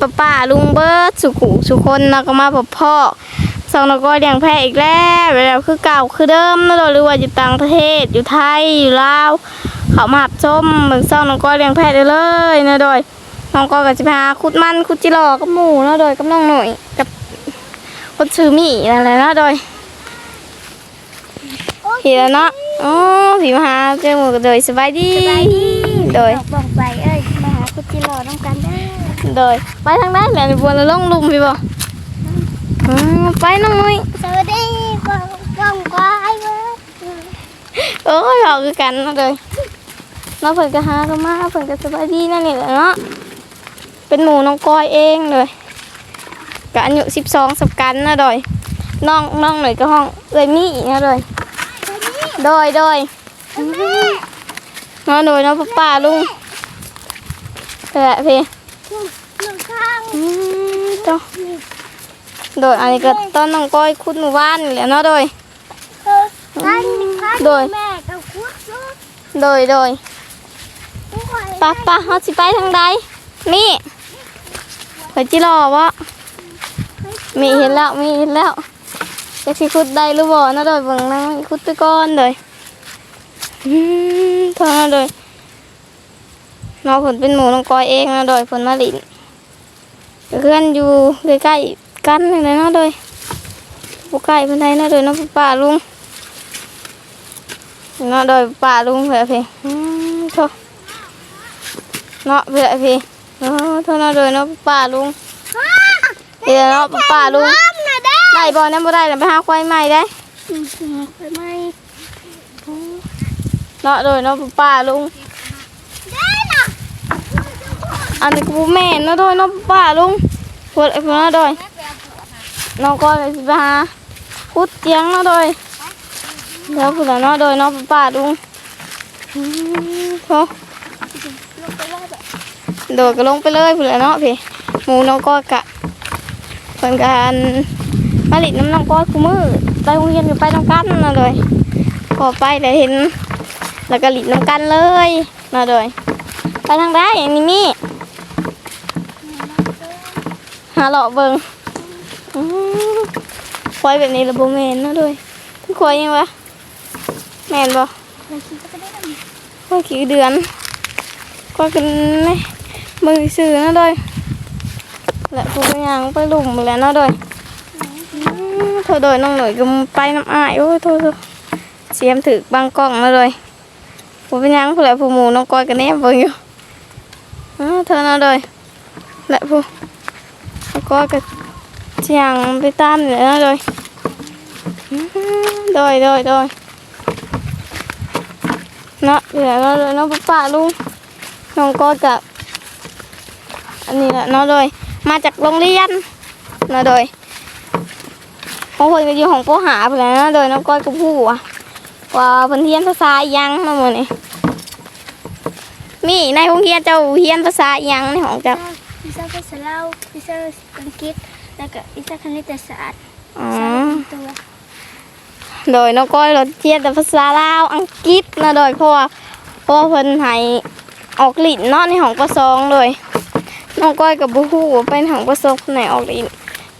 ป้าป้าลุงเบิร์ดสุขุสุคนเนาะก็มาพบพ่อสองนกก้อยเลี้ยงแพะอีกแล้วแล้วคือเก่าคือเดิมเนาะหรือว่าอยู่ต่างประเทศอยู่ไทยอยู่ลาวเขามาหับชมเมืองสองนกก้อยเลี้ยงแพะได้เลยเนาะโดยน้องก้อยก็จะพาคุดมันคุดจิรอกับหมูเนาะโดยกับน้องหน่อยกับคนชื่อหมี่นั่นแหละเนาะโดยผีแล้วเนาะโอ้ผีมาหาเจอหมูกันโดยสบายดีสบายดีโดยบอกไปเอ้ ยมาหาคุณจิรอน้องกันเด้อโดยไปทางด้านแหละบัวละล่องลุมพี่บ่อืมไปน้องนุ้ยสวัสดีบอกบอกว่าไอ้เว้ยเอ้ยเอาคือกันเนาะเลยน้องเพิ่นก็หาก็มาเพิ่นก็สบายดีนั่นนี่แหละเนาะเป็นหมูน้องก้อยเองเลยก็อายุสิบสองสับกันนะโดยน้องน้องหน่อยก็ห้องเอ้ยมี่นะโดยโดยโดยน้องโดยน้องป้าป้าลุง แหละพี่หนึ่งข้างอืมจ้ะโดยอันนี้ก็ต้นน้องก้อยคุดหมู่บ้านนี่แหละเนาะโดย เออข้างข้างโดย แม่กับคุดลูกโดยโดยลูกไว้ปะปะเขาสิไปทางใดนี่เผื่อจิรอวะมีเห็นแล้วมีเห็นแล้วจะสิคุดได้หรือบ่นะโดยเบิ่งนะคุดไปก่อนเลยอืมเท่านั้นเลย น้องผลเป็นหมูน้องกอยเองนะโดยผลมาลินเพื่อนอยู่ใกล้ๆกันนี่เลยเนาะโดยบุใกล้เพันไดนะโดยน้องป้าลุงเนาะโดยป้าลุงเผื่อเพงอืมโทเนาะเพื่อพี่เนาะเท่านั้นเลยเนาะป้าลุงเดี๋ยวเนาะป้าลุงน้ำนะเด้อได้บ่เนี่ยบ่ได้เดี๋ยวไปหาควายใหม่ได้ไปไหมเนาะเลยเนาะป้าลุงเด้อน่ะ อันนี้กูแม่นเนาะโดยเนาะป้าลุงปวดไอ้พวกเนาะโดยน้องก็เลยสิไปหาคุดเตียงเนาะโดยแล้วพุ่นน่ะเนาะโดยเนาะป้าลุงโถลงไปเลยแบบโดดก็ลงไปเลยพุ่นและเนาะพี่หมูน้องก็กะเพิ่นกันมาลิดน้ำน้องก้อยคู่มือไปโรงเรียนก็ไปน้ำกันนะเลยพอไปแต่เห็นแล้วก็ลิดน้ำกันเลยนะเลยไปทางได้อันนี้มี่ หาเลาะเบิงอควายแบบนี้ระบบแมนนาะเลยคือควายยังวะแมนบ่เราคิดก็ได้ดก็กี่เดือนก็กันนี่มือซื้อนะโดยและผู้เป็นยังไปหลุมแล้วนะดยอืมเธอโดยน้องหน่อยก็ไปน้ำอายโอ้ยโทษเสียมถือบางกล้องนะโดยผู้เป็นยังผู้แหละผู้หมูน้องก้อยกันแนบเบิ่งอยู่เธอนาะโดยและผู้ น้องก้อยก็เสียงไปตามนี่แหละเนะโดยโดยโดยโดยเนาะเดี๋ยวเราเลยเนาะป้าลุงน้องก็กับอันนี้แหละเนาะโดยมาจากโรงเรียนเนาะโดยของคนก็อยู่ของโปหาไปแล้วนะโดยน้องก้อยก็พูดว่าว่าเพิ่นเรียนภาษาอิหยังเนาะมื้อนี้มีในโรงเรียนเจ้าเรียนภาษาอิหยังในของเจ้าำวิชาภาษาลาววิชาอังกฤษ แล้วก็วิชาคณิตศาสตร์อ๋อวิชาตัวโดยน้องก้อยเราเรียนแต่ภาษาลาวอังกฤษเนาะโดยเพราะว่าเพราะว่าเพิ่นให้ออกลิ้นเนาะในของประซองเลยน้องก้อยกับบูฮู้ว่าเป็นของประสบไหนออกลิ้น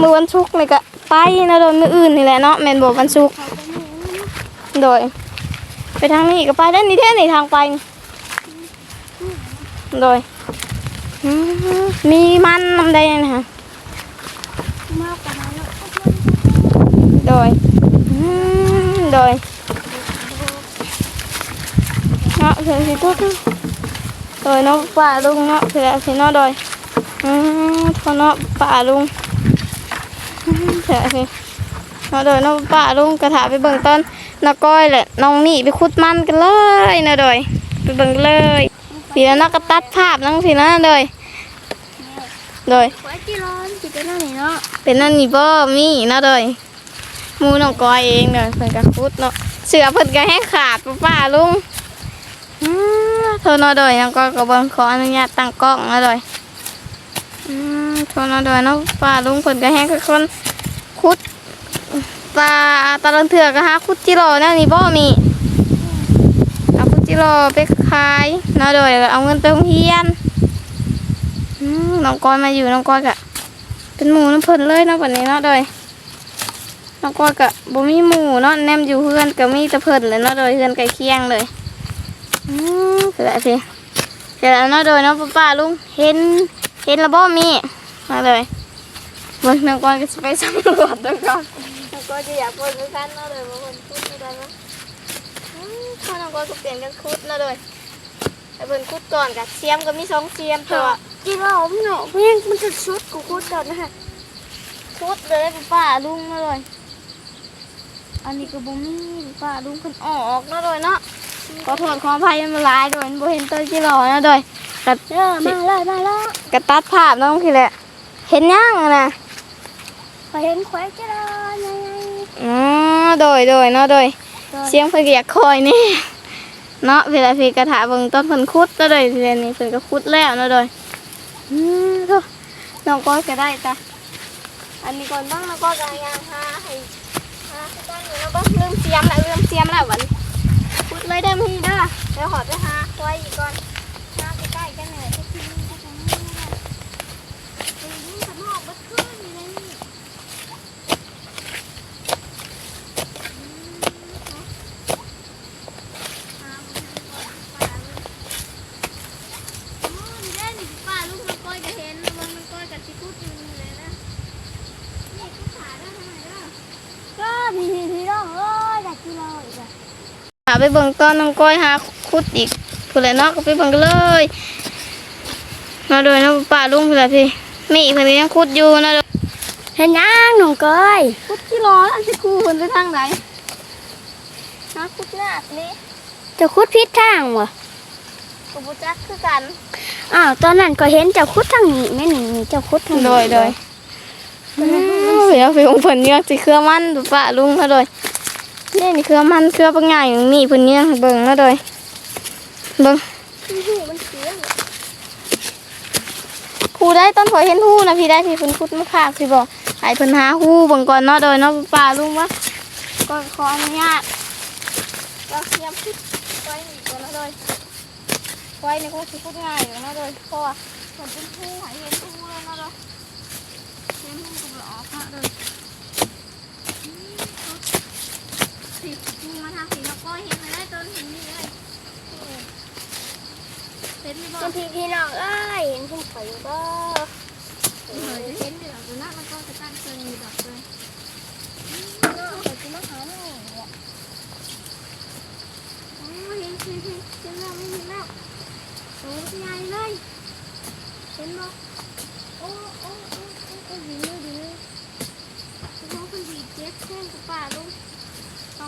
มือวันศุกร์นี่ก็ไปนะโดยมืออื่นนี่แหละเนาะแมนบอกวันศุกร์เขาก็มีโดย ไปทางนี้ก็ไปได้านนี่แท้นี่ทางไปนี่โดยอื มีมันนำใดนะฮะมากกว่านั้นแล้วโดยโดยเนาะเพื่อสิตุ๊ดโดยเนาะป่าลุงเนาะเพื่อสิเนาะโดยอืมทอเนาะป่าลุงเพื่อสิเนาะโดยเนาะป่าลุงกระถาไปเบิ่งต้นน้าก้อยแหละน้องนี่ไปขุดมันกันเลยนะโดยไปเบิ่งเลย สีแล้วเนาะก็ตัดภาพนั่งสินะโดยโดยหัวจีร้อนจิตเป็นอะไรเนาะเป็นนั่นนี่บ่มีเนาะโดยหมูน้องก้อยเองเด้อเพิ่นก็ขุดเนาะเสือเพิ่นก็ให้ขาดป้าป้าลุงอืมโทษเนาะโดยน้องก้อยก็บ่ขออนุญาตตั้งกล้องเนาะโดยอืมโทษเนาะโดยเนาะป้าลุงเพิ่นก็ให้คือคนขุดตาตาลังเถื่อก็หาขุดจิโร่แนวนี้บ่มีเอาขุดจิโร่ไป ขายนาะโดยเอาเงินไปโรงเรียนน้องก้อยมาอยู่น้องก้อยกะเป็นหมูน้ำเพิ่นเลยเนาะวันนี้เนาะโดยน้องก้อยกะบ่มีหมูเนาะแนมอยู่เพื่อนก็มีแต่เพิ่นเลยเนาะโดยเพื่อนใกล้เคียงเลยอืมเสร็จแล้วสิเสร็จแล้วนาโดยเนาะป้าป้าลุงเห็นเห็นระบ่มีมาเลยเบิ่งน้องก้อยก็สิไปสำรวจด้วยก่อนน้องก้อยจะอยากเปิดด้วยกันเนาะเลยบ่เพิ่นพูดไม่ได้เนาะข้าน้องก้อยก็เปลี่ยนกันคุดเนาะโดย ให้เพิ่นคุดก่อนกะเสียมก็มีสองเสียมแต่ว่าจีเราเนาะเพียงมันจะชุดกูกูตอนนะฮะชุดเลยป้าป้าลุงมาเลยอันนี้ก็บ่มีป้าลุงเพิ่นออกมาเลยเนาะขอโทษขออภัยมันหลายโดยบ่เห็นตัวที่รอนะโดยกะเออมาเลยมาเลยกะตัดภาพน้องคือแหละ เห็นยังอะนะไปเห็นแขวะจีเราไงอ๋อโดยโดยเนาะโดยเสียงเพิ่นก็อยากคอยนี่ เนาะเวลาพี่กระถาเบิ่งต้นเพิ่นคุดเนะโดยเรียนนี้เพิ่นก็คุดแล้วเนาะโดยอืมโธ่น้องก้อยก็ได้จ้ะอันนี้ก่อนบ้างน้องก้อยก็ยังหาให้หาให้ต้นอยู่เนาะบ่ลืมเสียมแล้วลืมเสียมแล้ววันคุดเลยได้อพี่เด้อเดี๋ยวขอไปหาไว้อีกก่อนหาใกล้ๆกันหน่อยจะกินจะกินนี่นะปีนี้สมองบัดขึ้นอยู่เลยนี่ป้าลูกน้องก้อยก็เห็นระวังน้องก้อยกับที่พูดอยู่นี่เลยนะนี่กูขาได้ทำไมเด้อ ก็ทีทีทีเราเอ้ยอยากจีเราอีกอะ หา ไปเบิ่งตอนน้องก้อยหาคุดอีกผู้ใดเนาะก็ไปเบิ่งกันเลยมาโดยเนาะป้าลุงผู้ใดพี่มีอีกคนนึงยังคุดอยู่นะเด้อเห็นยังหนูก้อยคุดที่รออันสิครูเพิ่นไปทางไหนหาคุดหน้านี่จะคุดพิษทางวะกูบ่จักคือกันอ้าวตอนนั้นก็เห็นเจ้าคุดทางนี้แม่หนึ่งเจ้าคุดทางนี้โดยโดยอืมเดี๋ยวไปของเพิ่นเนี่ยสิเครือมันดูป้าลุงนะโดย นี่นี่คือมันเครือปังใหญ่อย่างนี้เพิ่นเนี่ยเบิ่งนะโดยเบิ่งหูมันเสียงครูได้ต้นพอยเห็นหูนะพี่ได้พี่เพิ่นคุดมาพากพี่บอกให้เพิ่นหาหูเบิ่งก่อนเนาะโดยเนาะป้าลุงว่าก่อนขออนุญาตเราเตรียมคุดไว้นี่ก่อนนะโดยไว้ในคงสิคุดง่ายอยู่นะโดยเพราะว่าเพิ่นเป็นหูให้เห็นหูแล้วนะโดยเห็นหูก็บ่ออกนะโดย สิมึงมาทางสีแล้วก็เห็นมาได้ต้นเห็นนี่เลยเห็นไหมบอบากงทีพี่น้องเอ้ยเห็นคุณข่อยก็เออเห็นเดี๋ยวดูนะแล้วก็จะตั้งเชิงมีดอกเลยข่อยจะมาหาหนูอะโอ้เห็นเห็น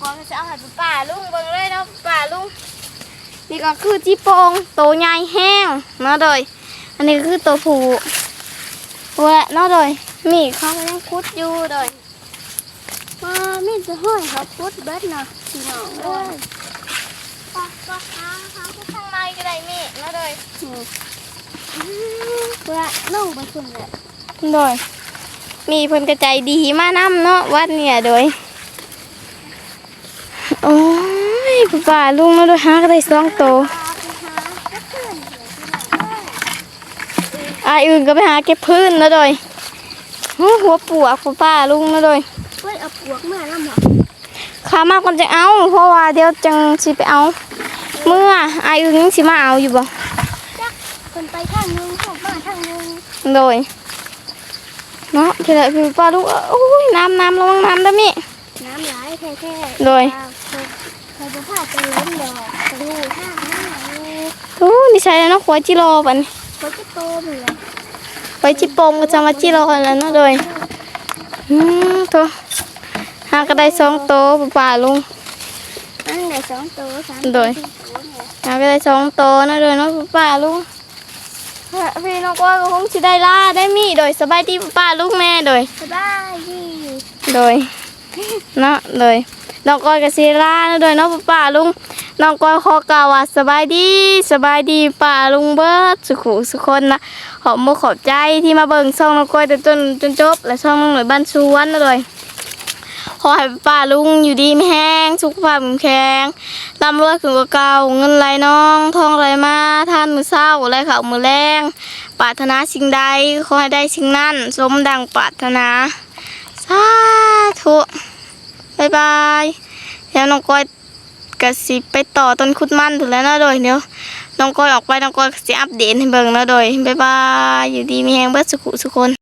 กอนก็จะเอาให้ป่าลุงเบิ่งเลยเนาะป่าลุงนี่ก็คือจีโปงโตใหญ่แห้งเนาะโดยอันนี้ก็คือตัวผู้แหวะเนาะโดยมีเขาก็ยังคุดอยู่โดยมามีจะห้อยเขาคุดเบิดเนาะพี่น้องเอ้ยปักปักหางหางคุดข้างในก็ได้มีเนาะโดยเพื่อน้องไปคุนเลยโดยมีเพิ่นกระใจดีมากน้ำเนาะวัดเนี่ยโดย โอ้ ยป่าลุงเนาะโดยหาก็ได้สองโตวพาไปหาก็เพื่อนเลยพี่น้องเอ้ยอายอื่นก็ไปหาเก็บพื้นเนาะโดยหูหัวปวกป่าลุงเนาะโดยเฮ้ยเอาปวกมาแล้วหมอขามากก่อนจะเอา เพราะว่าเดี๋ยวจังสิไปเอา เมื่ออายอื่นยังสิมาเอาอยู่บ่คนไปทางนึงเข้ามาทางนึงโดยเนาะพี่ละพี่ป้าลูกโอ้ยน้ำน้ำระวังน้ำเด้อมิน้ำไหลแท้ๆโดยเคย จะพาไปเล่นดอกไปดูห้างห้างเลยโอ้นี่ใช่แล้วเนาะขวายจิโรปันเขาจะโตเหมือนไปจิโปมก็จะมาจิโรแล้วเนาะโดยอืมโตัวหาก็ได้สองโตวป้าลุงอันไหนสองตัวสามโดยหาก็ได้สองโตวเนาะโดยเนาะป้าลุงพี่น้องก้อยก็คงสิได้ล่าได้มีโดยสบายดีป้าลุงแม่โดยสบายดีโดยเนาะโดย น้องก้อยกับซีราเนาะโดยเนาะป้าลุงน้องก้อยขอกล่าวว่าสบายดีสบายดีป้าลุงเบิดสุขุสุคนนะขอบมุกขอบใจที่มาเบิ่งช่องน้องก้อยจนจนจนจบ และช่องน้องหน่วยบ้านสวนนะโดยขอให้ป้าลุงอยู่ดีไม่แห้งสุขภาพแข็งแข็งร่ำรวยขึ้นกว่าเก่าเงินไหลน้องทองไหลมาท่านมือเศร้าไหลเข่าวมือแรงปรารถนาสิ่งใดขอให้ได้สิ่งนั้น สมดังปรารถนาสาธุ บายบายแล้วน้องก้อยกะสิไปต่อต้นคุดมันถึงแล้วนะโดยเดี๋ยวน้องก้อยออกไปน้องก้อยกะสิอัปเดตให้เบิ่งนะโดยบายบายอยู่ดีมีแหงเบิดสุขุสุคน